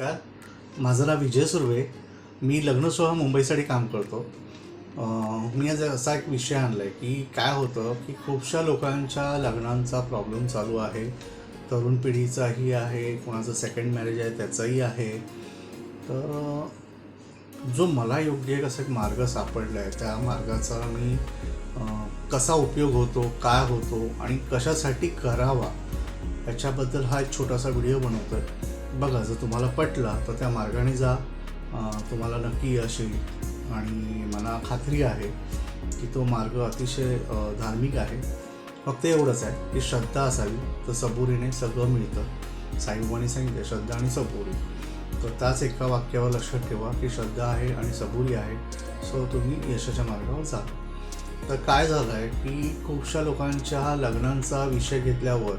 नमस्कार. माझं नाव विजय सुर्वे. मी लग्नसोहळा मुंबईसाठी काम करतो. मी आज असा एक विषय आणला आहे की काय होतं की खूपशा लोकांच्या लग्नांचा प्रॉब्लेम चालू आहे. तरुण पिढीचाही आहे कोणाचं सेकंड मॅरेज आहे त्याचाही आहे. तर जो मला योग्य एक असा एक मार्ग सापडला आहे त्या मार्गाचा मी कसा उपयोग होतो काय होतो आणि कशासाठी करावा याच्याबद्दल हा एक छोटासा व्हिडिओ बनवतो आहे बघा जर तुम्हाला पटला तर त्या मार्गाने जा. तुम्हाला नक्की यश येईल. आणि मला खात्री आहे की तो मार्ग अतिशय धार्मिक आहे. फक्त एवढंच आहे की श्रद्धा असावी तर सबुरीने सगळं मिळतं. साईबाबांनी सांगितलं श्रद्धा आणि सबुरी. तर त्याच एका वाक्यावर लक्षात ठेवा की श्रद्धा आहे आणि सबुरी आहे. सो तुम्ही यशाच्या मार्गावर जा. तर काय झालं आहे की खूपशा लोकांच्या लग्नांचा विषय घेतल्यावर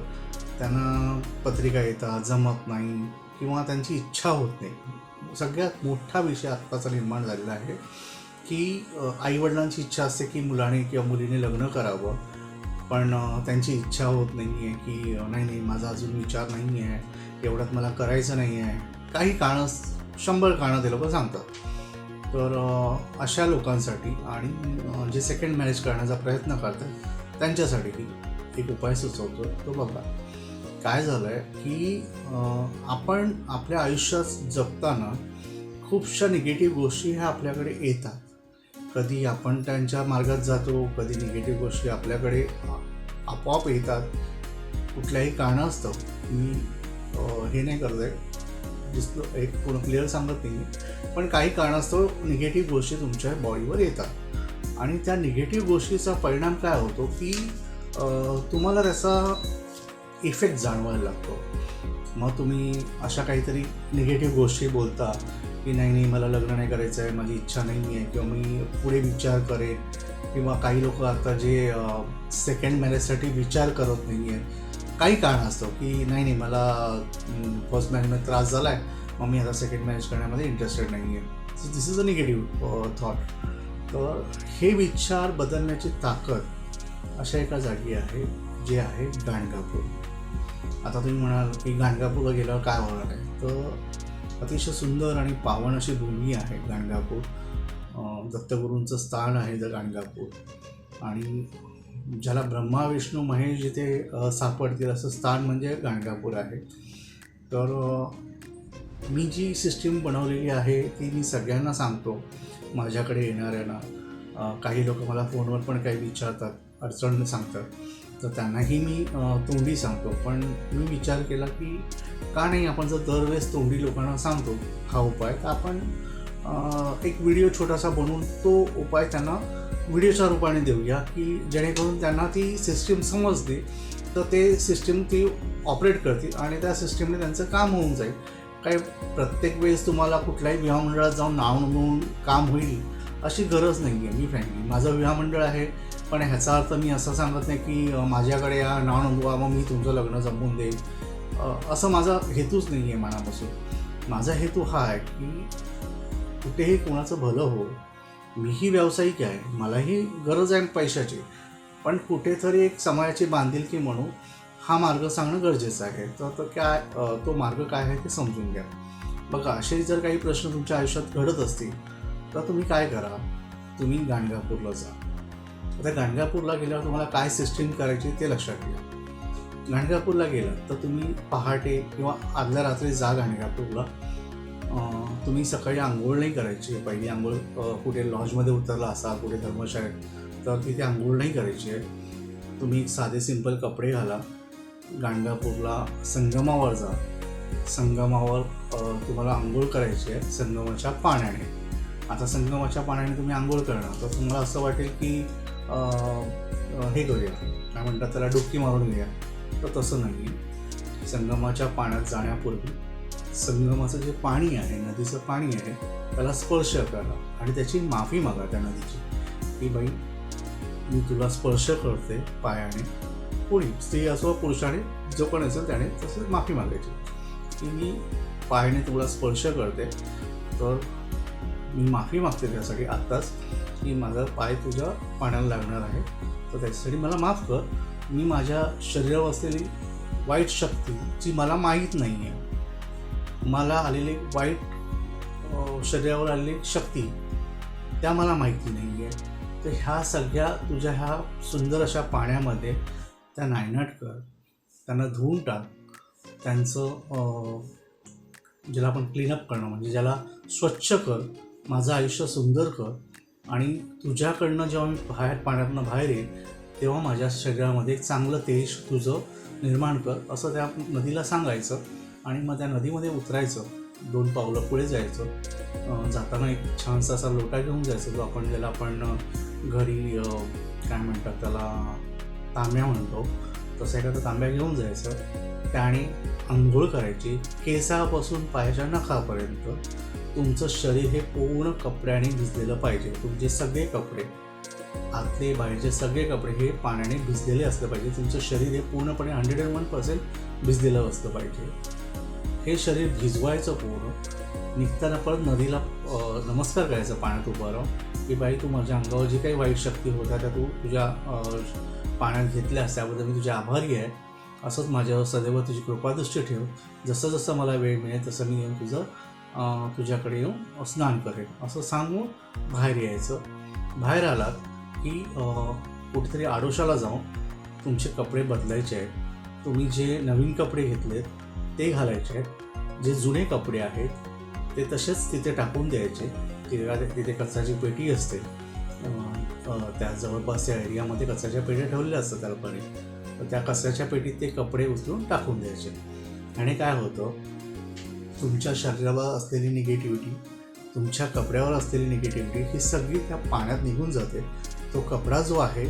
त्यांना पत्रिका येतात जमत नाही. किंवा त्यांची इच्छा होत नाही. सगळ्यात मोठा विषय आत्ताचा निर्माण झालेला आहे की आईवडिलांची इच्छा असते की मुलाने किंवा मुलीने लग्न करावं. पण त्यांची इच्छा होत नाही आहे की नाही नाही माझा अजून विचार नाही आहे एवढ्यात मला करायचं नाही आहे काही कारणं शंभर कारणं ते लोक सांगतात. तर अशा लोकांसाठी आणि जे सेकंड मॅरेज करण्याचा प्रयत्न करतात त्यांच्यासाठी एक उपाय सुचवतो तो बघा. काय झालं आहे की आपण आपल्या आयुष्यात जगताना खूपशा निगेटिव्ह गोष्टी ह्या आपल्याकडे येतात. कधी आपण त्यांच्या मार्गात जातो कधी निगेटिव्ह गोष्टी आपल्याकडे आपोआप येतात. कुठल्याही कारणास्तव मी हे नाही करत आहे. दिसलो एक पूर्ण क्लिअर सांगत नाही पण काही कारणास्तव निगेटिव्ह गोष्टी तुमच्या बॉडीवर येतात. आणि त्या निगेटिव्ह गोष्टीचा परिणाम काय होतो की तुम्हाला त्याचा इफेक्ट जाणवायला लागतो. मग तुम्ही अशा काहीतरी निगेटिव्ह गोष्टी बोलता की नाही नाही मला लग्न नाही करायचं आहे माझी इच्छा नाही आहे किंवा मी पुढे विचार करेन किंवा काही लोक आता जे सेकंड मॅरेजसाठी विचार करत नाही आहेत काही कारण असतं की नाही नाही मला फर्स्ट मॅरेजमध्ये त्रास झाला आहे मग मी आता सेकंड मॅरेज करण्यामध्ये इंटरेस्टेड नाही आहे so this is a negative thought तर हे विचार बदलण्याची ताकद अशा एका जागी आहे. जे आहे गाणगापूर. आता तुम्ही म्हणाल की गाणगापूरला गेल्यावर काय होणार आहे? तर अतिशय सुंदर आणि पावन अशी भूमी आहे गाणगापूर. दत्तगुरूंचं स्थान आहे द गाणगापूर. आणि ज्याला ब्रह्मा विष्णू महेश जिथे सापडतील असं स्थान म्हणजे गाणगापूर आहे. तर मी जी सिस्टीम बनवलेली आहे ती मी सगळ्यांना सांगतो माझ्याकडे येणाऱ्यांना. काही लोक मला फोनवर पण काही विचारतात अडचण सांगतात. तर त्यांनाही मी तोंडी सांगतो. पण मी विचार केला की का नाही आपण जर दरवेळेस तोंडी लोकांना सांगतो हा उपाय तर आपण एक व्हिडिओ छोटासा बनवून तो उपाय त्यांना व्हिडिओच्या रूपाने देऊया की जेणेकरून त्यांना ती सिस्टीम समजते. तर ते सिस्टीम ती ऑपरेट करतील आणि त्या सिस्टीमने त्यांचं काम होऊन जाईल. काय प्रत्येक वेळेस तुम्हाला कुठल्याही विवाहमंडळात जाऊन नाव नोंदवून काम होईल अशी गरज नाही आहे मी फ्रँकली. माझं विवाहमंडळ आहे पण ह्याचा अर्थ मी असं सांगत नाही की माझ्याकडे या नाव नोंदवा मग मी तुमचं लग्न जमवून देईन. असं माझा हेतूच नाही आहे मनापासून. माझा हेतू हा आहे की कुठेही कोणाचं भलं हो मीही व्यावसायिक आहे मलाही गरज आहे पैशाची. पण कुठेतरी एक समाजाची बांधिलकी म्हणून हा मार्ग सांगणं गरजेचं आहे. तर तो काय तो मार्ग काय आहे ते समजून घ्या. बघा असे जर काही प्रश्न तुमच्या आयुष्यात घडत असतील तर तुम्ही काय करा? तुम्ही गाणगापूरला जा. आता गाणगापूरला गेल्यावर तुम्हाला काय सिस्टीम करायची ते लक्षात घ्या. गाणगापूरला गेला तर तुम्ही पहाटे किंवा आदल्या रात्री जा गाणगापूरला. तुम्ही सकाळी आंघोळ नाही करायची. आहे पहिली आंघोळ कुठे लॉजमध्ये उतरला असा कुठे धर्मशाळेत तर तिथे आंघोळ नाही करायची आहे. तुम्ही साधे सिंपल कपडे घाला. गाणगापूरला संगमावर जा. संगमावर तुम्हाला आंघोळ करायची आहे संगमाच्या पाण्याने. आता संगमाच्या पाण्याने तुम्ही आंघोळ करणार. तर तुम्हाला असं वाटेल की हे करूया. काय म्हणतात त्याला डुबकी मारून घेऊया. तर तसं नाही. संगमाच्या पाण्यात जाण्यापूर्वी संगमाचं जे पाणी आहे नदीचं पाणी आहे त्याला स्पर्श करा आणि त्याची माफी मागा त्या नदीची. की बाई मी तुला स्पर्श करते पायाने. कोणी? स्त्री असो पुरुषाने जो पण असेल त्याने तसं माफी मागायची. की मी पायाने तुला स्पर्श करते तर मी माफी मागते त्यासाठी आत्ताच की माझा पाय तुझ्या पाण्याला लागणार आहे. तर त्याच्यासाठी मला माफ कर. मी माझ्या शरीरावर असलेली वाईट शक्ती जी मला माहीत नाही आहे मला आलेली वाईट शरीरावर आलेली शक्ती त्या मला माहिती नाही आहे तर ह्या सगळ्या तुझ्या ह्या सुंदर अशा पाण्यामध्ये त्या नायनाट कर. त्यांना धुवून टाक. त्यांचं ज्याला आपण क्लीनअप करणं म्हणजे ज्याला स्वच्छ कर. माझं आयुष्य सुंदर कर आणि तुझ्याकडनं जेव्हा मी बाहेर पाण्यातनं बाहेर येईल तेव्हा माझ्या शरीरामध्ये एक चांगलं तेज तुझं निर्माण कर असं त्या नदीला सांगायचं आणि मग त्या नदीमध्ये उतरायचं. दोन पावलं पुढे जायचं. जाताना एक छानसा असा लोटा घेऊन जायचं जो आपण ज्याला आपण घरी काय म्हणतात त्याला तांब्या म्हणतो. तसं एखादा तांब्या घेऊन जायचं. त्याने आंघोळ करायची केसापासून पायाच्या नखापर्यंत तुमचं शरीर हे पूर्ण कपड्याने भिजलेलं पाहिजे. तुमचे सगळे कपडे आतले बाहेरचे सगळे कपडे हे पाण्याने भिजलेले असलं पाहिजे. तुमचं शरीर हे पूर्णपणे हंड्रेड अँड वन पर्सेंट भिजलेलं असलं पाहिजे. हे शरीर भिजवायचं पूर्ण निघताना परत नदीला नमस्कार करायचा पाण्यात उभं राहून की बाई तू माझ्या अंगावर जी काही वाईट शक्ती होत्या त्या तू तुझ्या पाण्यात घेतल्यास त्याबद्दल मी तुझ्या आभारी आहे. असंच माझ्यावर सदैव तुझी कृपादृष्टी ठेव. जसं जसं मला वेळ मिळेल तसं मी येऊन तुझं तुझ्याकडे येऊन स्नान करेन. असं सांगून बाहेर यायचं. बाहेर आलात की कुठेतरी आडोशाला जाऊन तुमचे कपडे बदलायचे आहेत. तुम्ही जे नवीन कपडे घेतलेत ते घालायचे आहेत. जे जुने कपडे आहेत ते तसेच तिथे टाकून द्यायचे. तिथे तिथे कचऱ्याची पेटी असते. त्या जवळपास त्या एरियामध्ये कचऱ्याच्या पेट्या ठेवलेल्या असतात त्याला तर त्या कचऱ्याच्या पेटीत ते कपडे उचलून टाकून द्यायचे. आणि काय होतं तुमच्या शरीरावर असलेली निगेटिव्हिटी तुमच्या कपड्यावर असलेली निगेटिव्हिटी ही सगळी त्या पाण्यात निघून जाते. तो कपडा जो आहे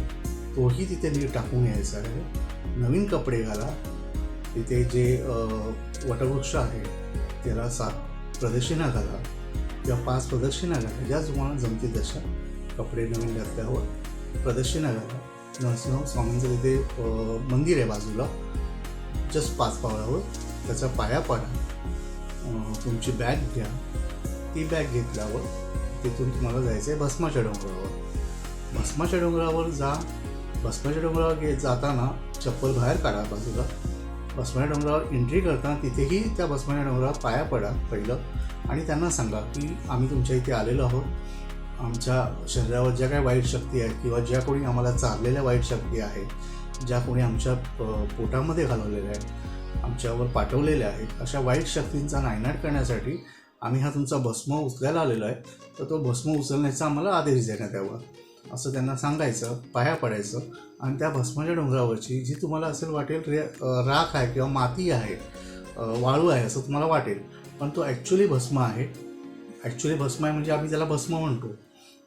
तोही तिथे नीट टाकून यायचा आहे. नवीन कपडे घाला. तिथे जे वटवृक्ष आहे त्याला सात प्रदक्षिणा घाला. किंवा पाच प्रदक्षिणा घाला. ज्या तुम्हाला जमतील तशा कपडे नवीन घातल्यावर प्रदक्षिणा घाला. नरसिंह स्वामींचं तिथे मंदिर आहे बाजूला. जस्ट पाच पावलावर त्याचा पाया पाडा. तुमची बॅग घ्या. ती बॅग घेतल्यावर तिथून तुम्हाला जायचं आहे भस्माच्या डोंगरावर. भस्माच्या डोंगरावर जा. भस्माच्या डोंगरावर गे जाताना चप्पल बाहेर काढा बाजूला. भस्माच्या डोंगरावर एंट्री करताना तिथेही त्या भस्माच्या डोंगरावर पाया पडा पहिलं. आणि त्यांना सांगा की आम्ही तुमच्या इथे आलेलो आहोत. आमच्या शरीरावर ज्या काही वाईट शक्ती आहेत किंवा ज्या कोणी आम्हाला चाललेल्या वाईट शक्ती आहेत ज्या कोणी आमच्या पोटामध्ये घालवलेल्या आहेत आमच्यावर पाठवलेल्या आहेत. अशा वाईट शक्तींचा नायनाट करण्यासाठी आम्ही हा तुमचा भस्म उचलायला आलेलो आहे. तर तो भस्म उचलण्याचा आम्हाला आदेश देण्यात यावा. असं त्यांना सांगायचं पाया पडायचं आणि त्या भस्माच्या डोंगरावरची जी तुम्हाला असेल वाटेल रे राख आहे किंवा माती आहे वाळू आहे असं तुम्हाला वाटेल. पण तो ॲक्च्युली भस्म आहे. ॲक्च्युली भस्म आहे म्हणजे आम्ही त्याला भस्म म्हणतो.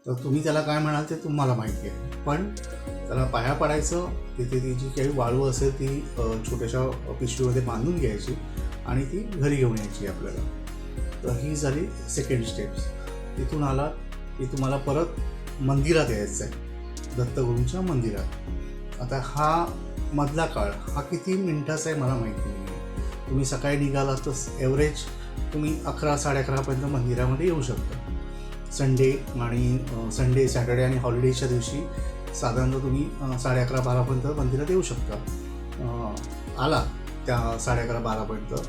तर तुम्ही त्याला काय म्हणाल ते तुम्हाला माहिती आहे. पण त्याला पाया पडायचं तिथे ती जी काही वाळू असेल ती छोट्याशा पिशवीमध्ये बांधून घ्यायची आणि ती घरी घेऊन यायची आपल्याला. तर ही झाली सेकंड स्टेप्स तिथून आला की तुम्हाला परत मंदिरात यायचं आहे दत्तगुरूंच्या मंदिरात. आता हा मधला काळ हा किती मिनटाचा आहे मला माहिती नाही आहे तुम्ही सकाळी निघाला तर एव्हरेज तुम्ही अकरा साडे अकरापर्यंत मंदिरामध्ये येऊ शकता. संडे आणि संडे सॅटर्डे आणि हॉलिडेच्या दिवशी साधारणतः तुम्ही साडे अकरा बारापर्यंत मंदिरात येऊ शकता. आला त्या साडे अकरा बारापर्यंत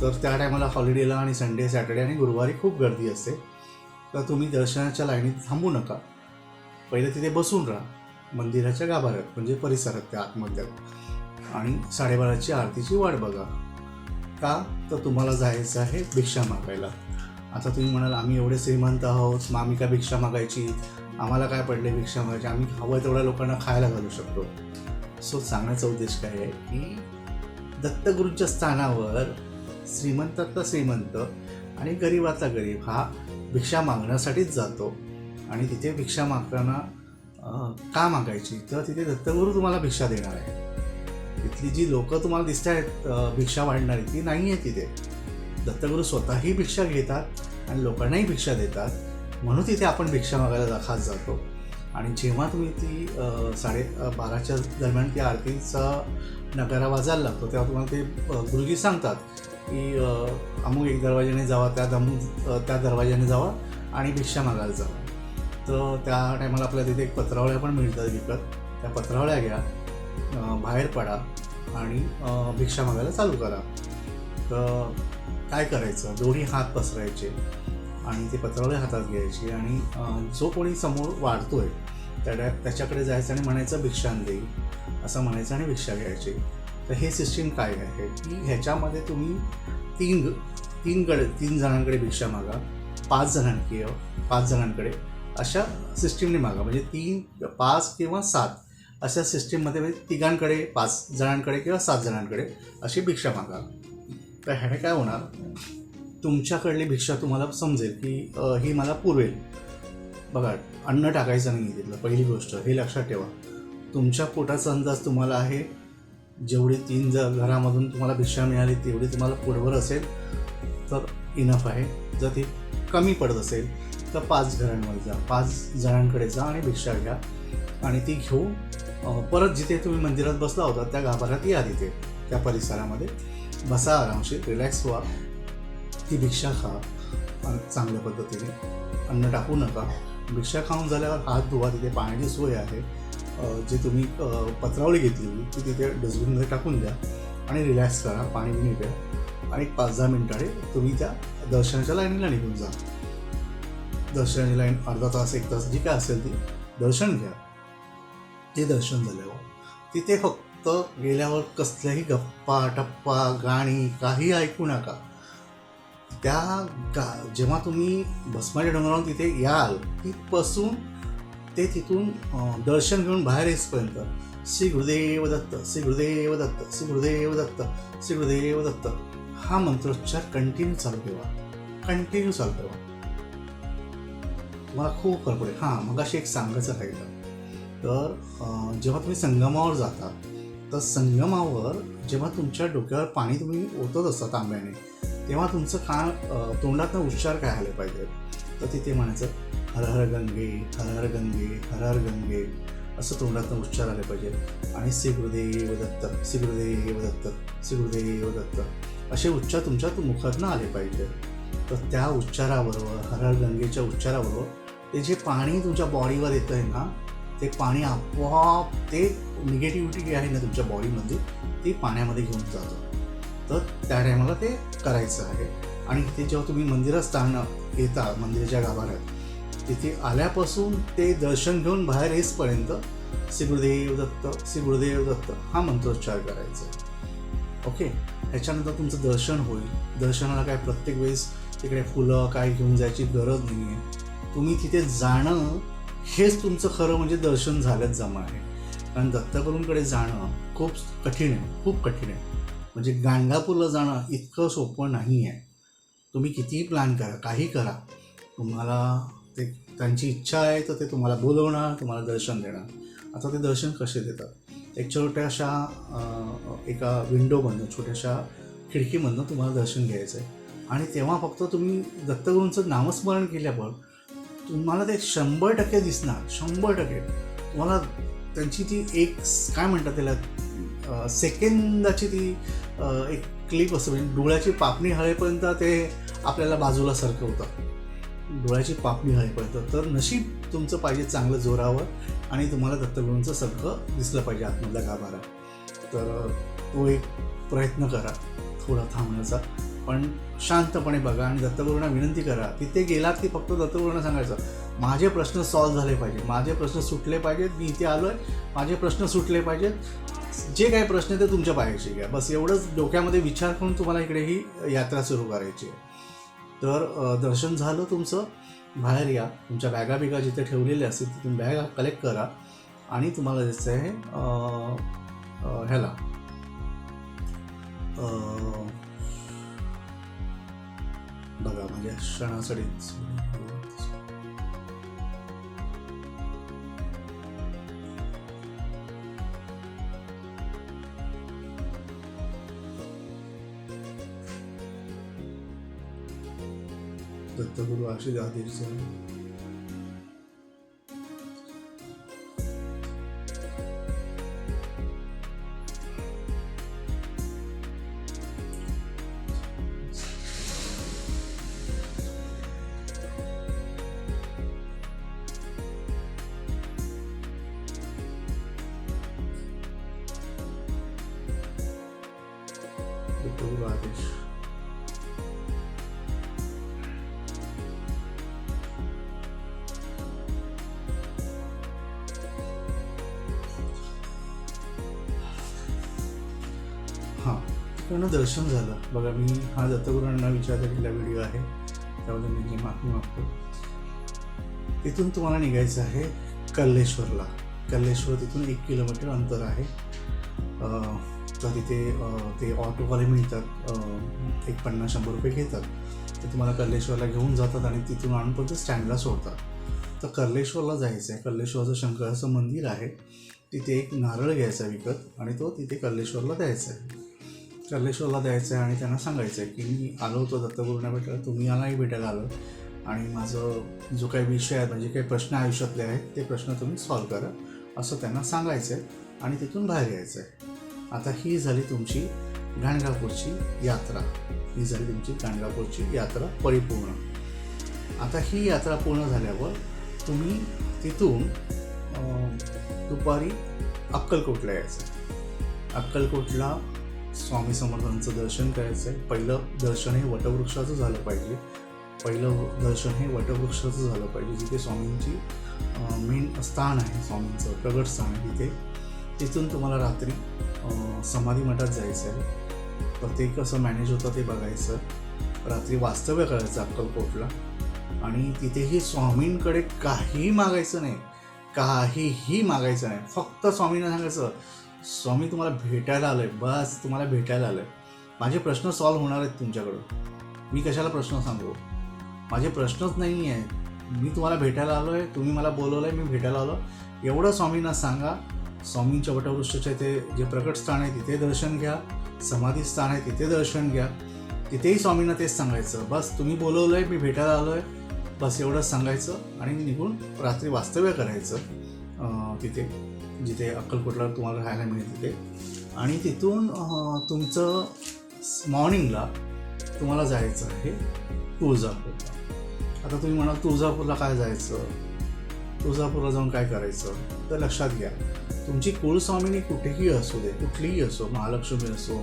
तर त्या टायमाला हॉलिडेला आणि संडे सॅटर्डे आणि गुरुवारी खूप गर्दी असते. तर तुम्ही दर्शनाच्या लाईनीत थांबू नका. पहिले तिथे बसून राहा. मंदिराच्या गाभाऱ्यात म्हणजे परिसरात त्या आतमध्यात आणि साडेबाराची आरतीची वाट बघा. का? तर तुम्हाला जायचं आहे भिक्षा मागायला. आता तुम्ही म्हणाल आम्ही एवढे श्रीमंत आहोत मग आम्ही काय भिक्षा मागायची? आम्हाला काय पडले भिक्षा मागायची? आम्ही हवं तेवढ्या लोकांना खायला घालू शकतो. सो सांगण्याचा उद्देश काय आहे की दत्तगुरूंच्या स्थानावर श्रीमंतातला श्रीमंत आणि गरीबातला गरीब हा भिक्षा मागण्यासाठीच जातो. आणि तिथे भिक्षा मागताना का मागायची? तर तिथे दत्तगुरू तुम्हाला भिक्षा देणार आहे तिथली जी लोकं तुम्हाला दिसत आहेत भिक्षा वाढणारी ती नाही आहे तिथे. दत्तगुरू स्वतःही भिक्षा घेतात आणि लोकांनाही भिक्षा देतात म्हणून तिथे आपण भिक्षा मागायला जा- खास जातो. आणि जेव्हा तुम्ही ती साडे बाराच्या दरम्यान त्या आरतीचा नगारा वाजायला लागतो तेव्हा तुम्हाला ते गुरुजी सांगतात की अमुक एक दरवाज्याने जावा त्या अमुक त्या दरवाज्याने जावा आणि भिक्षा मागायला जावा तर त्या टायमाला आपल्याला तिथे एक पत्रावळ्या पण मिळतात विकत. त्या पत्रावळ्या घ्या बाहेर पडा आणि भिक्षा मागायला चालू करा. तर काय करायचं? दोन्ही हात पसरायचे आणि ते पत्रावळे हातात घ्यायचे आणि जो कोणी समोर वाढतोय त्या त्याच्याकडे जायचं आणि म्हणायचं भिक्षान देईल असं म्हणायचं आणि भिक्षा घ्यायची. तर हे सिस्टीम काय आहे? की ह्याच्यामध्ये तुम्ही तीन तीनकडे तीन जणांकडे भिक्षा मागा पाच जणांकडे पाच जणांकडे. अशा सिस्टीमने मागा. म्हणजे तीन पाच किंवा सात अशा सिस्टीममध्ये म्हणजे तिघांकडे पाच जणांकडे किंवा सात जणांकडे अशी भिक्षा मागा. तर ह्याने काय होणार? तुमच्याकडली भिक्षा तुम्हाला समजेल की ही मला पुरवेल. बघा अन्न टाकायचं नाही तिथलं पहिली गोष्ट. हे लक्षात ठेवा. तुमच्या पोटाचा अंदाज तुम्हाला आहे. जेवढी तीन ज घरामधून तुम्हाला भिक्षा मिळाली तेवढी तुम्हाला पोटभर असेल तर इनफ आहे. जर ती कमी पडत असेल तर पाच घरांमध्ये जा. पाच जणांकडे जा आणि भिक्षा घ्या. आणि ती घेऊन परत जिथे तुम्ही मंदिरात बसला होता त्या गाभाऱ्यात या तिथे त्या परिसरामध्ये. बसा आरामशीर रिलॅक्स व्हा ती भिक्षा खा. चांगल्या पद्धतीने. अन्न टाकू नका. भिक्षा खाऊन झाल्यावर हात धुवा. तिथे पाण्याची सोय आहे. जे तुम्ही पत्रावळी घेतली होती ती तिथे डस्टबिनमध्ये टाकून द्या आणि रिलॅक्स करा. पाणी बिणी प्या आणि एक पाच दहा मिनटाने तुम्ही त्या दर्शनाच्या लाईनीला निघून जा. दर्शनाची लाईन अर्धा तास एक तास जी काय असेल ती दर्शन घ्या. ते दर्शन झाल्यावर तिथे फक्त गेल्यावर कसल्याही गप्पा टप्पा गाणी काही ऐकू नका. त्या गा जेव्हा तुम्ही भस्माच्या डोंगरावरून तिथे याल तिथपासून ते तिथून दर्शन घेऊन बाहेर येसपर्यंत श्री गुरुदेव दत्त श्री गुरुदेव दत्त श्री गुरुदेव दत्त श्री गुरुदेव दत्त हा मंत्रोच्चार कंटिन्यू चालू ठेवा. कंटिन्यू चालू ठेवा. तुम्हाला खूप फरक पडेल. हां मग अशी एक सांगायचं राहिलं तर जेव्हा तुम्ही संगमावर जाता तर संगमावर जेव्हा तुमच्या डोक्यावर पाणी तुम्ही ओतत असता तांब्याने तेव्हा तुमचं कान अं, तोंडातनं उच्चार काय आले पाहिजे तर तिथे म्हणायचं हर हर गंगे हर हर गंगे हर हर गंगे असं तोंडातनं उच्चार आले पाहिजे आणि श्री गुरुदेव दत्त श्री गुरुदेव दत्त श्री गुरुदेव दत्त असे उच्चार तुमच्या मुखातनं आले पाहिजे तर त्या उच्चाराबरोबर हर हर गंगेच्या उच्चाराबरोबर ते जे पाणी तुमच्या बॉडीवर येतं आहे ना ते पाणी आपोआप ते निगेटिव्हिटी जी आहे ना तुमच्या बॉडीमध्ये ती पाण्यामध्ये घेऊन जातं. तर त्या टायमाला ते करायचं आहे. आणि ते जेव्हा तुम्ही मंदिरात स्थान येता मंदिराच्या गाभाऱ्यात तिथे आल्यापासून ते दर्शन घेऊन बाहेर येईसपर्यंत श्रीगुरुदेव दत्त श्रीगुरुदेव दत्त हा मंत्रोच्चार करायचा आहे. ओके ह्याच्यानंतर तुमचं दर्शन होईल. दर्शनाला काय प्रत्येक वेळेस तिकडे फुलं काय घेऊन जायची गरज नाही आहे तुम्ही तिथे जाणं हेच तुमचं खरं म्हणजे दर्शन झालंच जमा आहे. कारण दत्तगुरूंकडे जाणं खूप कठीण आहे खूप कठीण आहे. म्हणजे गाणगापूरला जाणं इतकं सोपं नाही आहे. तुम्ही कितीही प्लॅन करा काही करा. तुम्हाला ते त्यांची इच्छा आहे तर ते तुम्हाला बोलवणार तुम्हाला दर्शन देणार. आता ते दर्शन कसे देतात? एक छोट्याशा एका विंडोमधनं छोट्याशा खिडकीमधनं तुम्हाला दर्शन घ्यायचं आहे आणि तेव्हा फक्त तुम्ही दत्तगुरूंचं नामस्मरण केल्यावर तुम्हाला ते शंभर टक्के दिसणार शंभर टक्के. तुम्हाला त्यांची ती एक काय म्हणतात त्याला सेकंदाची ती एक क्लिप असते म्हणजे डोळ्याची पापणी हळेपर्यंत ते आपल्याला बाजूला सरकवतात. डोळ्याची पापणी हळेपर्यंत तर नशीब तुमचं पाहिजे चांगलं जोरावर आणि तुम्हाला दत्तगुरूंचं सगळं दिसलं पाहिजे आतमधला गाभारा तर तो एक प्रयत्न करा थोडा थांबण्याचा. पण शांतपणे बघा आणि दत्तगुरूंना विनंती करा. तिथे गेलात की फक्त दत्तगुरूंना सांगायचं. माझे प्रश्न सॉल्व्ह झाले पाहिजे माझे प्रश्न सुटले पाहिजेत. मी इथे आलो आहे माझे प्रश्न सुटले पाहिजेत. जे काही प्रश्न ते तुमच्या पायाशी घ्या. बस एवढंच डोक्यामध्ये विचार करून तुम्हाला इकडे ही यात्रा सुरू करायची आहे. तर दर्शन झालं तुमचं. बाहेर या. तुमच्या बॅगा बिगा जिथे ठेवलेल्या असतील तिथून बॅग कलेक्ट करा. आणि तुम्हाला जायचं आहे ह्याला. बघा म्हणजे क्षणासाठीच दत्तगुरु आशिष दर्शन झालं. बघा मी हा दत्तगुरूंना विचारता केलेला व्हिडिओ आहे. त्यामध्ये मी माफी मागतो. तिथून तुम्हाला निघायचं आहे कल्लेश्वरला. कल्लेश्वर तिथून एक किलोमीटर अंतर आहे. तर तिथे ते ऑटोवाले मिळतात. एक पन्नास शंभर रुपये घेतात. ते तुम्हाला कल्लेश्वरला घेऊन जातात आणि तिथून आणून पण ते स्टँडला सोडतात. तर कल्लेश्वरला जायचं आहे. कल्लेश्वरचं शंकराचं मंदिर आहे. तिथे एक नारळ घ्यायचा विकत आणि तो तिथे कल्लेश्वरला द्यायचा आहे. कल्लेश्वरला द्यायचं आहे आणि त्यांना सांगायचं आहे की मी आलो होतो दत्तगुरूंना भेटायला तुम्ही यालाही भेटायला आलो आणि माझं जो काही विषय आहे म्हणजे काही प्रश्न आयुष्यातले आहेत ते प्रश्न तुम्ही सॉल्व करा असं त्यांना सांगायचं आहे आणि तिथून बाहेर यायचं आहे आता ही झाली तुमची गाणगापूरची यात्रा. ही झाली तुमची गाणगापूरची यात्रा परिपूर्ण. आता ही यात्रा पूर्ण झाल्यावर तुम्ही तिथून दुपारी अक्कलकोटला यायचं. अक्कलकोटला स्वामी समर्थांचं दर्शन करायचं आहे पहिलं दर्शन हे वटवृक्षाचं झालं पाहिजे. पहिलं दर्शन हे वटवृक्षाचं झालं पाहिजे जिथे स्वामींची मेन स्थान आहे स्वामींचं प्रगट स्थान आहे तिथे. तिथून तुम्हाला रात्री समाधी मठात जायचं आहे. तर ते कसं मॅनेज होतं ते बघायचं. रात्री वास्तव्य करायचं अक्कलकोटला. आणि तिथेही स्वामींकडे काहीही मागायचं नाही. काहीही मागायचं नाही. फक्त स्वामींना सांगायचं स्वामी तुम्हाला भेटायला आलोय. बस तुम्हाला भेटायला आलोय. माझे प्रश्न सॉल्व्ह होणार आहेत तुमच्याकडं मी कशाला प्रश्न सांगू? माझे प्रश्नच नाही आहेत मी तुम्हाला भेटायला आलो आहे तुम्ही मला बोलवलं आहे मी भेटायला आलो एवढं स्वामींना सांगा. स्वामींच्या वटवृक्षाच्या ते जे प्रकट स्थान आहे तिथे दर्शन घ्या. समाधी स्थान आहे तिथे दर्शन घ्या. तिथेही स्वामींना तेच सांगायचं. बस तुम्ही बोलवलं आहे मी भेटायला आलो आहे बस एवढंच सांगायचं आणि निघून रात्री वास्तव्य करायचं तिथे. जिथे अक्कलकोटला तुम्हाला राहायला मिळेल तिथे. आणि तिथून तुमचं मॉर्निंगला तुम्हाला जायचं आहे तुळजापूर. आता तुम्ही म्हणाल तुळजापूरला काय जायचं? तुळजापूरला जाऊन काय करायचं? तर लक्षात घ्या तुमची कुळस्वामिनी कुठेही असू दे कुठलीही असो महालक्ष्मी असो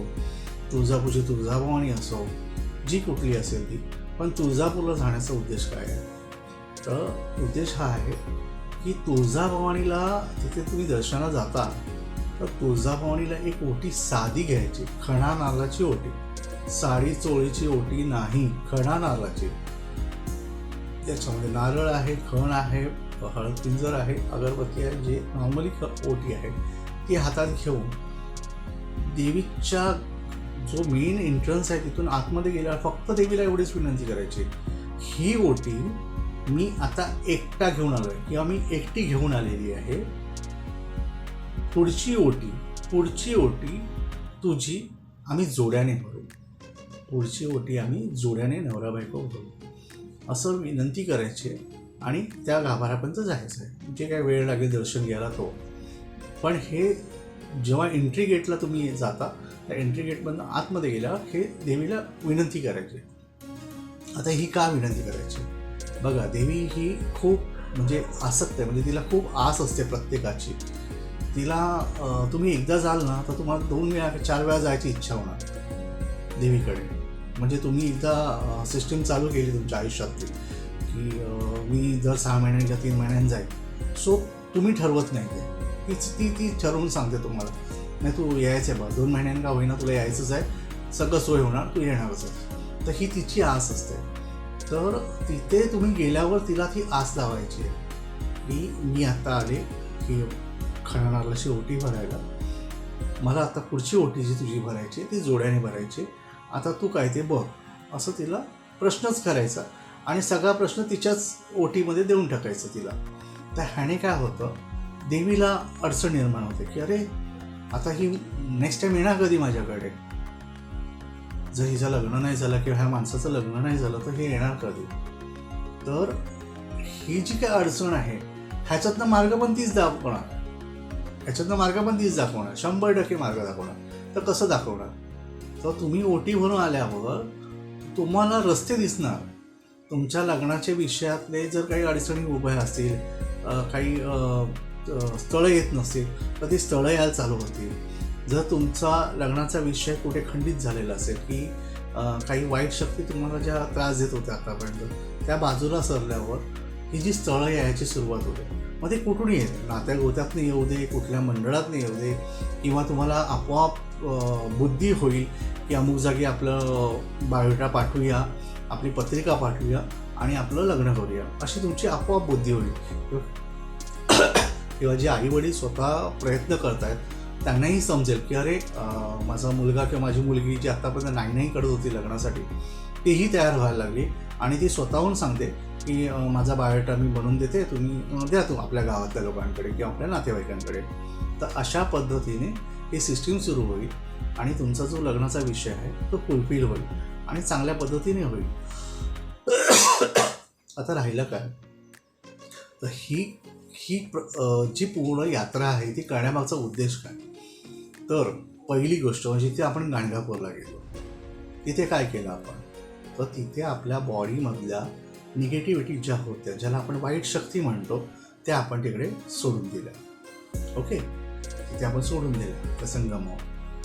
तुळजापूरची तुळजाभवानी असो जी कुठली असेल ती पण तुळजापूरला जाण्याचा उद्देश काय आहे? तर उद्देश हा आहे की तुळजाभवानीला तिथे तुम्ही दर्शनाला जाता तर तुळजाभवानीला एक ओटी साधी घ्यायची खणा नारळाची ओटी. साडी चोळीची ओटी नाही खणा नारळाची त्याच्यामध्ये नारळ आहे खण आहे हळद पिंजर आहे अगरबत्ती आहे जे नॉर्मली ख ओटी आहे ती हातात घेऊन देवीच्या जो मेन एंट्रन्स आहे तिथून आतमध्ये गेल्यावर फक्त देवीला एवढीच विनंती करायची. ही ओटी मी आता एकटा घेऊन आलो आहे किंवा मी एकटी घेऊन आलेली आहे. पुढची ओटी पुढची ओटी तुझी आम्ही जोड्याने भरू. पुढची ओटी आम्ही जोड्याने नवरा बायको भरू. असं विनंती करायची आणि त्या गाभाऱ्यापर्यंत जायचं आहे जे काय वेळ लागेल दर्शन घ्यायला तो. पण हे जेव्हा एंट्री गेटला तुम्ही जाता त्या एंट्री गेटमधनं आतमध्ये गेल्यावर हे देवीला विनंती करायची. आता ही का विनंती करायची? बघा देवी ही खूप म्हणजे आसक्त आहे म्हणजे तिला खूप आस असते प्रत्येकाची. तिला तुम्ही एकदा जाल ना तर तुम्हाला दोन वेळा चार वेळा जायची इच्छा होणार देवीकडे. म्हणजे तुम्ही एकदा सिस्टीम चालू केली तुमच्या आयुष्यातली की मी दर सहा महिन्यांनी किंवा तीन महिन्यांनी जाईल सो तुम्ही ठरवत नाही ते. तीच ती ती ठरवून सांगते तुम्हाला. नाही तू यायचं आहे बा दोन महिन्यांनी का होईना तुला यायचंच आहे. सगळं सोय होणार तू येणारच आहे तर ही तिची आस असते. तर तिथे तुम्ही गेल्यावर तिला ती आस लावायची आहे. की मी आता आले की खणानारलाची ओटी भरायला. मला आता पुढची ओटी जी तुझी भरायची आहे ती जोड्याने भरायची आता तू काय ते बघ. असं तिला प्रश्नच करायचा. आणि सगळा प्रश्न तिच्याच ओटीमध्ये देऊन टाकायचं तिला. तर ह्याने काय होतं देवीला अडचण निर्माण होते की अरे आता ही नेक्स्ट टाइम येणार कधी माझ्याकडे? जर हिचं लग्न नाही झालं किंवा ह्या माणसाचं लग्न नाही झालं तर हे येणार कधी? तर ही जी काय अडचण आहे ह्याच्यातनं मार्ग पण तीच दाखवणार. ह्याच्यातनं मार्ग पण तीच दाखवणार. शंभर टक्के मार्ग दाखवणार. तर कसं दाखवणार? तर तुम्ही ओटी भरून आल्यावर तुम्हाला रस्ते दिसणार. तुमच्या लग्नाच्या विषयातले जर काही अडचणी उभ्या असतील काही स्थळं येत नसतील तर ती स्थळं यायला चालू होतील. जर तुमचा लग्नाचा विषय कुठे खंडित झालेला असेल की काही वाईट शक्ती तुम्हाला ज्या त्रास देत होत्या आतापर्यंत त्या बाजूला सरल्यावर ही जी स्थळं यायची सुरुवात होते मग ते कुठून येत नात्या गोत्यातनं येऊ दे कुठल्या मंडळातनं येऊ दे किंवा तुम्हाला आपोआप बुद्धी होईल की अमुक जागी आपलं बायोटा पाठवूया आपली पत्रिका पाठवूया आणि आपलं लग्न करूया अशी तुमची आपोआप बुद्धी होईल. किंवा जे आईवडील स्वतः प्रयत्न करतायत त्यांनाही समजेल की अरे माझा मुलगा किंवा माझी मुलगी जी आत्तापर्यंत नाही नाही करत होती लग्नासाठी तीही तयार व्हायला लागली. आणि ती स्वतःहून सांगते की माझा बायोटा मी बनवून देते तुम्ही द्या तू आपल्या गावातल्या लोकांकडे किंवा आपल्या नातेवाईकांकडे. तर अशा पद्धतीने ही सिस्टीम सुरू होईल आणि तुमचा जो लग्नाचा विषय आहे तो फुलफिल होईल आणि चांगल्या पद्धतीने होईल. आता राहिलं काय? तर ही ही प्र जी पूर्ण यात्रा आहे ती करण्यामागचा उद्देश काय? तर पहिली गोष्ट म्हणजे ते आपण गाणगापूरला गेलो. तिथे काय केलं आपण? तर तिथे आपल्या बॉडीमधल्या निगेटिव्हिटी ज्या होत्या ज्याला आपण वाईट शक्ती म्हणतो त्या आपण तिकडे सोडून दिल्या. ओके? तिथे आपण सोडून दिल्या प्रसंगमावर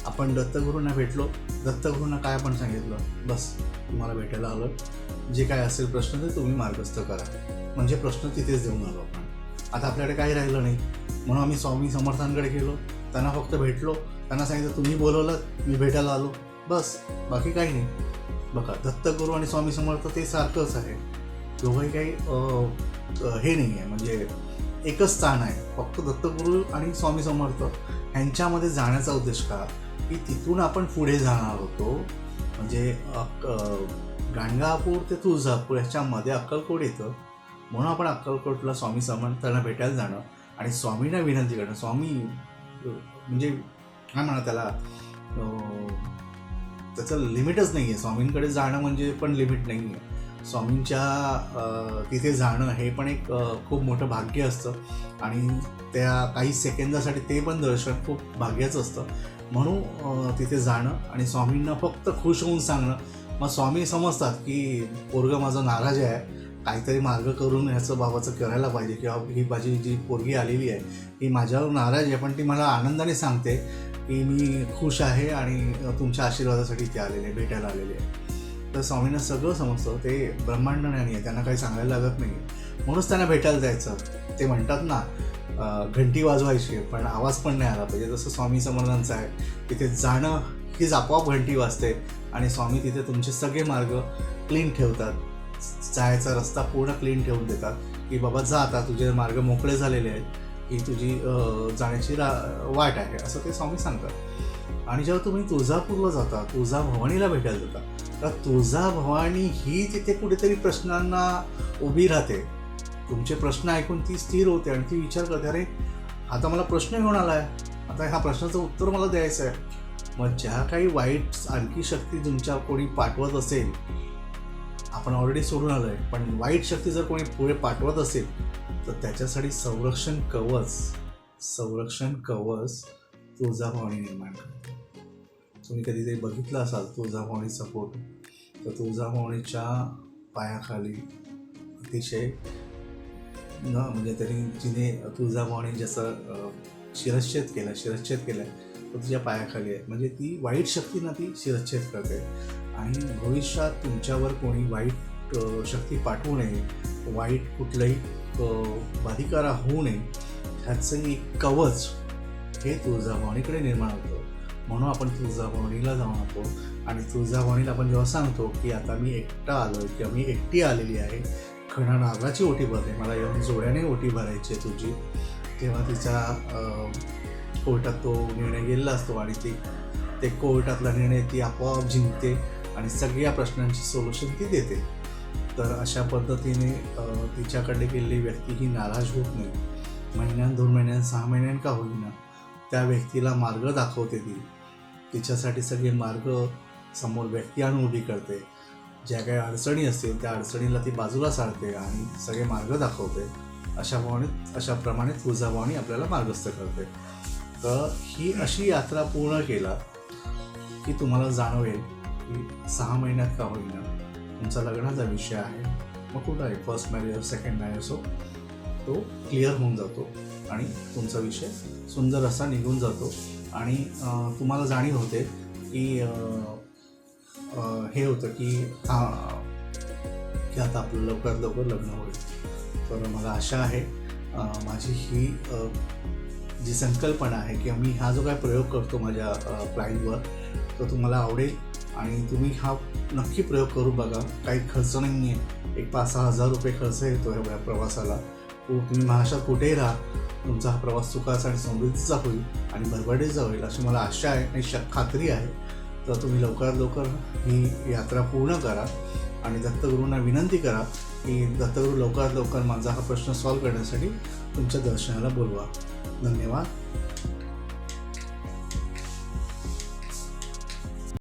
आपण दत्तगुरूंना भेटलो. दत्तगुरूंना काय आपण सांगितलं? बस तुम्हाला भेटायला आलं. जे काय असेल प्रश्न ते तुम्ही मार्गस्थ करा. म्हणजे प्रश्न तिथेच देऊन आलो आपण. आता आपल्याकडे काही राहिलं नाही. म्हणून आम्ही स्वामी समर्थांकडे गेलो. त्यांना फक्त भेटलो. त्यांना सांगितलं तुम्ही बोलवलं मी भेटायला आलो. बस बाकी काही नाही. बघा दत्तगुरू आणि स्वामी समर्थ ते सारखंच आहे. दोघंही काही हे नाही आहे म्हणजे एकच स्थान आहे. फक्त दत्तगुरू आणि स्वामी समर्थ ह्यांच्यामध्ये जाण्याचा उद्देश का? की तिथून आपण पुढे जाणार होतो. म्हणजे गाणगापूर ते तुळजापूर ह्याच्यामध्ये अक्कलकोट येतं. म्हणून आपण अक्कलकोटला स्वामी समर्थांना भेटायला जाणं आणि स्वामींना विनंती करणं. स्वामी म्हणजे काय म्हणा त्याला? त्याचं लिमिटच नाही आहे स्वामींकडे जाणं म्हणजे पण लिमिट नाही आहे स्वामींच्या तिथे जाणं हे पण एक खूप मोठं भाग्य असतं. आणि त्या काही सेकंदासाठी ते पण दर्शन खूप भाग्याचं असतं. म्हणून तिथे जाणं आणि स्वामींना फक्त खुश होऊन सांगणं. मग स्वामी समजतात की पोरगं माझं नाराज आहे. काहीतरी मार्ग करून ह्याचं बाबाचं करायला पाहिजे. किंवा ही माझी जी पोरगी आलेली आहे ही माझ्यावर नाराज आहे पण ती मला आनंदाने सांगते. की मी खुश आहे आणि तुमच्या आशीर्वादासाठी ते आलेले भेटायला आलेले आहे. तर स्वामींना सगळं समजतं ते ब्रह्मांड ज्ञानी आहे त्यांना काही सांगायला लागत नाही. म्हणूनच त्यांना भेटायला जायचं. ते म्हणतात ना घंटी वाजवायची पण आवाज पण नाही आला पाहिजे. जसं स्वामी समर्थांचं आहे तिथे जाणं हीच आपोआप घंटी वाजते आणि स्वामी तिथे तुमचे सगळे मार्ग क्लीन ठेवतात. जायचा रस्ता पूर्ण क्लीन ठेवून देतात की बाबा जा आता तुझे मार्ग मोकळे झालेले आहेत. ही तुझी जाण्याची रा वाट आहे असं ते स्वामी सांगतात. आणि जेव्हा तुम्ही तुळजापूरला जाता तुळजा भवानीला भेटायला जाता तर तुळजा भवानी ही तिथे कुठेतरी प्रश्नांना उभी राहते. तुमचे प्रश्न ऐकून ती स्थिर होते आणि ती विचार करते अरे आता मला प्रश्न घेऊन आला आहे आता ह्या प्रश्नाचं उत्तर मला द्यायचं आहे मग ज्या काही वाईट आणखी शक्ती तुमच्या कोणी पाठवत असेल आपण ऑलरेडी सोडून आलो आहे पण वाईट शक्ती जर कोणी पुढे पाठवत असेल तर त्याच्यासाठी संरक्षण कवच संरक्षण कवच तुळजाभवानी निर्माण करते. तुम्ही कधीतरी बघितलं असाल तुळजाभवानीचा फोटो तर तुळजाभवानीच्या पायाखाली अतिशय न म्हणजे त्यांनी जिने तुळजाभवानी जसं शिरच्छेद केला शिरच्छेद केलं तो तिच्या पायाखाली आहे. म्हणजे ती वाईट शक्तींना ती शिरच्छेद करते. आणि भविष्यात तुमच्यावर कोणी वाईट शक्ती पाठवू नये वाईट कुठलंही बाधिकारा होऊ नये ह्याचं एक कवच हे तुळजाभवानीकडे निर्माण होतं. म्हणून आपण तुळजाभवानीला जाऊन येतो आणि तुळजाभवानीला आपण जेव्हा सांगतो की आता मी एकटा आलो आहे किंवा मी एकटी आलेली आहे खणा नागाची ओटी भरते मला येऊन जोड्याने ओटी भरायची आहे तुझी. तेव्हा तिच्या कोर्टात तो निर्णय गेलेला असतो आणि ती ते कोर्टातला निर्णय ती आपोआप जिंकते आणि सगळ्या प्रश्नांची सोल्युशन ती देते. तर अशा पद्धतीने तिच्याकडे गेलेली व्यक्ती ही नाराज होत नाही. महिन्यान दोन महिन्यान सहा महिन्यान का होईना त्या व्यक्तीला मार्ग दाखवते ती. तिच्यासाठी सगळे मार्ग समोर व्यक्ती आणून उभी करते. ज्या काही अडचणी असतील त्या अडचणीला ती बाजूला सारते आणि सगळे मार्ग दाखवते. अशा भावने अशा प्रमाणे तुळजाभवानी आपल्याला मार्गस्थ करते. तर ही अशी यात्रा पूर्ण केला की तुम्हाला जाणवेल की सहा महिन्यात का होईना. तुमचा लग्नाचा विषय आहे. मग कुठं आहे? फर्स्ट मॅरेज सेकंड मॅरेज असो तो क्लिअर होऊन जातो आणि तुमचा विषय सुंदर असा निघून जातो. आणि तुम्हाला जाणीव होते की हे होतं की हां की आता आपलं लवकरात लवकर लग्न होईल. तर मला आशा आहे माझी ही जी संकल्पना आहे की मी हा जो काय प्रयोग करतो माझ्या क्लायंटवर तो तुम्हाला आवडेल. आणि तुम्ही हा नक्की प्रयोग करू बघा. काही खर्च नाही आहे एक पाच सहा हजार रुपये खर्च येतो एवढ्या प्रवासाला. हो, तुम्ही महाराष्ट्रात कुठेही राहा. तुमचा हा प्रवास सुखाचा आणि समृद्धीचा होईल आणि भरभडीचा होईल अशी मला आशा आहे आणि श खात्री आहे. तर तुम्ही लवकरात लवकर ही यात्रा पूर्ण करा आणि दत्तगुरूंना विनंती करा की दत्तगुरू लवकरात लवकर माझा हा प्रश्न सॉल्व्ह करण्यासाठी तुमच्या दर्शनाला बोलवा. धन्यवाद.